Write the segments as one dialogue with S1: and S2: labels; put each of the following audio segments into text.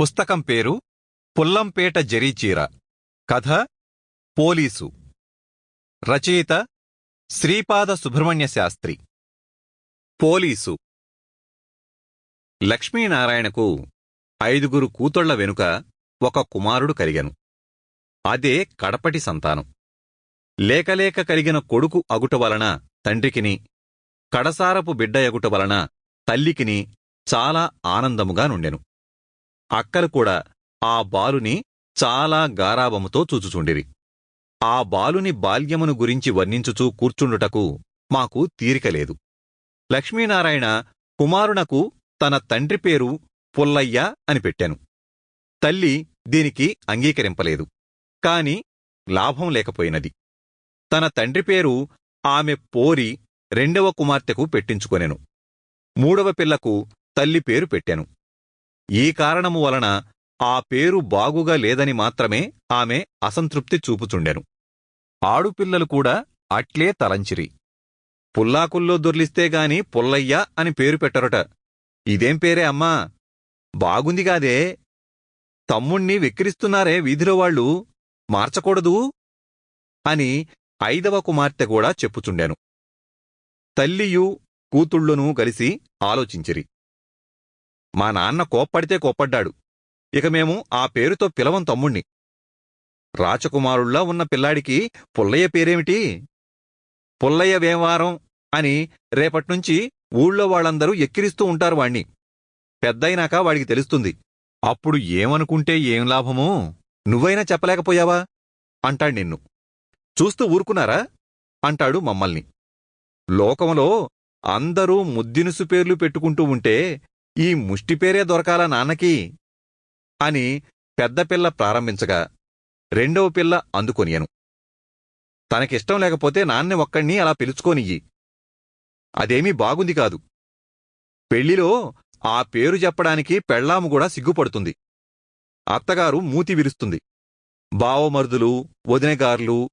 S1: పుస్తకం పేరు పుల్లంపేట జరీచీర. కథ పోలీసు. రచయిత శ్రీపాద సుబ్రహ్మణ్య శాస్త్రి. పోలీసు. లక్ష్మీనారాయణకు ఐదుగురు కూతుళ్ళ వెనుక ఒక కుమారుడు కలిగను. అదే కడపటి సంతానం. లేకలేక కలిగిన కొడుకు అగుట వలన తండ్రికిని కడసారపు బిడ్డ ఎగుట వలన తల్లికిని చాలా ఆనందముగా నుండెను. అక్కలు కూడా ఆ బాలుని చాలా గారాబముతో చూచుచుండిరి. ఆ బాలుని బాల్యమును గురించి వర్ణించుచూ కూర్చుండుటకు మాకు తీరికలేదు లక్ష్మీనారాయణ కుమారునకు తన తండ్రి పేరు పుల్లయ్య అని పెట్టాను. తల్లి దీనికి అంగీకరింపలేదు. కాని లాభం లేకపోయినది. తన తండ్రి పేరు ఆమె పోరి రెండవ కుమార్తెకు పెట్టించుకొనెను. మూడవ పిల్లకు తల్లి పేరు పెట్టెను. ఈ కారణము వలన ఆ పేరు బాగుగా లేదని మాత్రమే ఆమె అసంతృప్తి చూపుచుండెను. ఆడుపిల్లలు కూడా అట్లే తలంచిరి. పుల్లాకుల్లో దొర్లిస్తేగాని పుల్లయ్య అని పేరు పెట్టరట. ఇదేం పేరే అమ్మా? బాగుందిగాదే తమ్ముణ్ణి వెక్కిరిస్తున్నారే వీధిలో వాళ్ళు. మార్చకూడదు? అని ఐదవ కుమార్తె కూడా చెప్పుచుండెను. తల్లియు కూతుళ్ళునూ కలిసి ఆలోచించిరి. మా నాన్న కోప్పడితే కోప్పడ్డాడు. ఇక మేము ఆ పేరుతో పిలవం తమ్ముణ్ణి. రాచకుమారుల్లా ఉన్న పిల్లాడికి పుల్లయ్య పేరేమిటి? పుల్లయ్య వేవారం అని రేపట్నుంచి ఊళ్ళో వాళ్ళందరూ ఎక్కిరిస్తూ ఉంటారు వాణ్ణి. పెద్దయినాక వాడికి తెలుస్తుంది. అప్పుడు ఏమనుకుంటే ఏం లాభమో? నువ్వైనా చెప్పలేకపోయావా? అంటాడు నిన్ను. చూస్తూ ఊరుకున్నారా? అంటాడు మమ్మల్ని. లోకంలో అందరూ ముద్దినుసు పేర్లు పెట్టుకుంటూ ఉంటే ఈ ముష్టి పేరే దొరకాలా నాన్నకి అని పెద్ద పిల్ల ప్రారంభించగా రెండవ పిల్ల అందుకొనియను. తనకిష్టం లేకపోతే నాన్నే ఒక్కణ్ణి అలా పిలుచుకోనియ్యి. అదేమీ బాగుంది కాదు. పెళ్ళిలో ఆ పేరు చెప్పడానికి పెళ్ళాము కూడా సిగ్గుపడుతుంది. అత్తగారు మూతి విరుస్తుంది. బావమరుదులు వదినగార్లు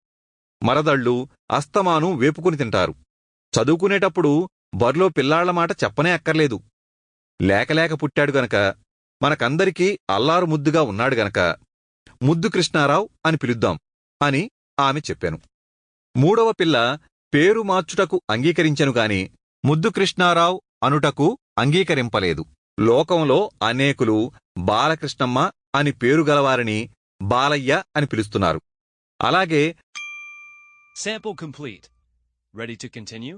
S1: మరదళ్ళు అస్తమాను వేపుకుని తింటారు. చదువుకునేటప్పుడు బర్లో పిల్లాళ్ళ మాట చెప్పనే అక్కర్లేదు. లేకలేక పుట్టాడు గనక మనకందరికీ అల్లారు ముద్దుగా ఉన్నాడు గనక ముద్దు కృష్ణారావు అని పిలుద్దాం అని ఆమె చెప్పాను మూడవ పిల్ల పేరు మార్చుటకు అంగీకరించెను గాని ముద్దు కృష్ణారావు అనుటకు అంగీకరింపలేదు లోకంలో అనేకులు బాలకృష్ణమ్మ అని పేరు గలవారిని బాలయ్య అని పిలుస్తున్నారు అలాగే
S2: Sample complete. Ready to continue?